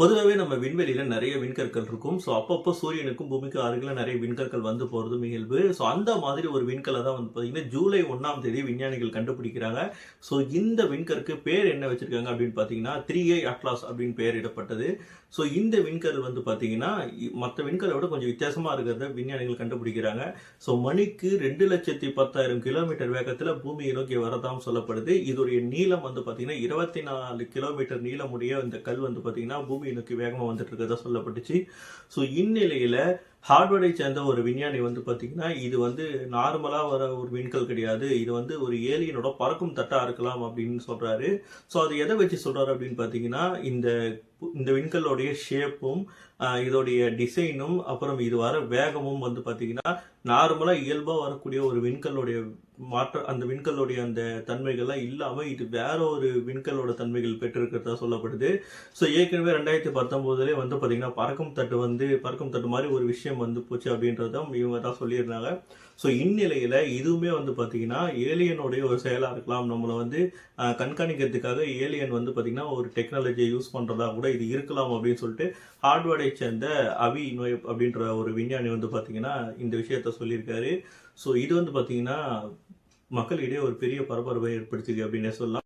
பொதுவாகவே நம்ம விண்வெளியில் நிறைய விண்கற்கள் இருக்கும். ஸோ அப்பப்போ சூரியனுக்கும் பூமிக்கும் அருகில் நிறைய விண்கற்கள் வந்து போகிறது இயல்பு. ஸோ அந்த மாதிரி ஒரு விண்கலை தான் வந்து பார்த்தீங்கன்னா ஜூலை ஒன்றாம் தேதி விஞ்ஞானிகள் கண்டுபிடிக்கிறாங்க. ஸோ இந்த விண்கற்கு பேர் என்ன வச்சுருக்காங்க அப்படின்னு பார்த்தீங்கன்னா த்ரீ ஏ அட்லாஸ் அப்படின்னு பெயரிடப்பட்டது ஸோ இந்த விண்கல் வந்து பார்த்தீங்கன்னா மற்ற விண்கலை விட கொஞ்சம் வித்தியாசமாக இருக்கிறத விஞ்ஞானிகள் கண்டுபிடிக்கிறாங்க. ஸோ மணிக்கு ரெண்டு லட்சத்தி பத்தாயிரம் கிலோமீட்டர் வேகத்தில் பூமியை நோக்கி வரதாம் சொல்லப்படுது. இதோடைய நீளம் வந்து பார்த்தீங்கன்னா இருபத்தி நாலு கிலோமீட்டர் நீளமுடைய இந்த கல் வந்து பார்த்தீங்கன்னா பூமி நோக்கி வேகமாக வந்துட்டு இருக்கிறதா சொல்லப்பட்டுச்சு. ஸோ இந்நிலையில ஹார்வர்டை சேர்ந்த ஒரு விஞ்ஞானி வந்து பார்த்தீங்கன்னா இது வந்து நார்மலாக வர ஒரு விண்கல் கிடையாது. இது வந்து ஒரு ஏலியனோட பறக்கும் தட்டாக இருக்கலாம் அப்படின்னு சொல்கிறாரு ஸோ அது எதை வச்சு சொல்கிறாரு அப்படின்னு பார்த்தீங்கன்னா இந்த இந்த விண்கல்லோடைய ஷேப்பும் இதோடைய டிசைனும் அப்புறம் இது வர வேகமும் வந்து பார்த்தீங்கன்னா நார்மலாக இயல்பாக வரக்கூடிய ஒரு விண்கல்லுடைய மாற்ற அந்த விண்கல்லுடைய அந்த தன்மைகள்லாம் இல்லாமல் இது வேற ஒரு விண்கல்லோட தன்மைகள் பெற்றிருக்கிறதா சொல்லப்படுது. ஸோ ஏற்கனவே ரெண்டாயிரத்தி பத்தொம்போதுலேயே வந்து பார்த்தீங்கன்னா பறக்கும் தட்டு வந்து பறக்கும் தட்டு மாதிரி ஒரு விஷயம் வந்து போச்சு அப்படின்றதும் இவங்க தான் சொல்லியிருந்தாங்க. ஸோ இந்நிலையில் இதுவுமே வந்து பார்த்தீங்கன்னா ஏலியனுடைய ஒரு செயலாக இருக்கலாம். நம்மளை வந்து கண்காணிக்கிறதுக்காக ஏலியன் வந்து பார்த்திங்கன்னா ஒரு டெக்னாலஜியை யூஸ் பண்ணுறதா கூட இது இருக்கலாம் அப்படின்னு சொல்லிட்டு ஹார்ட்வேர்டை சேர்ந்த அவி நோய் அப்படின்ற ஒரு விஞ்ஞானி வந்து பார்த்தீங்கன்னா இந்த விஷயத்த சொல்லியிருக்காரு. ஸோ இது வந்து பார்த்தீங்கன்னா மக்களிடையே ஒரு பெரிய பரபரப்பை ஏற்படுத்திருக்கு அப்படின்னு சொல்லலாம்.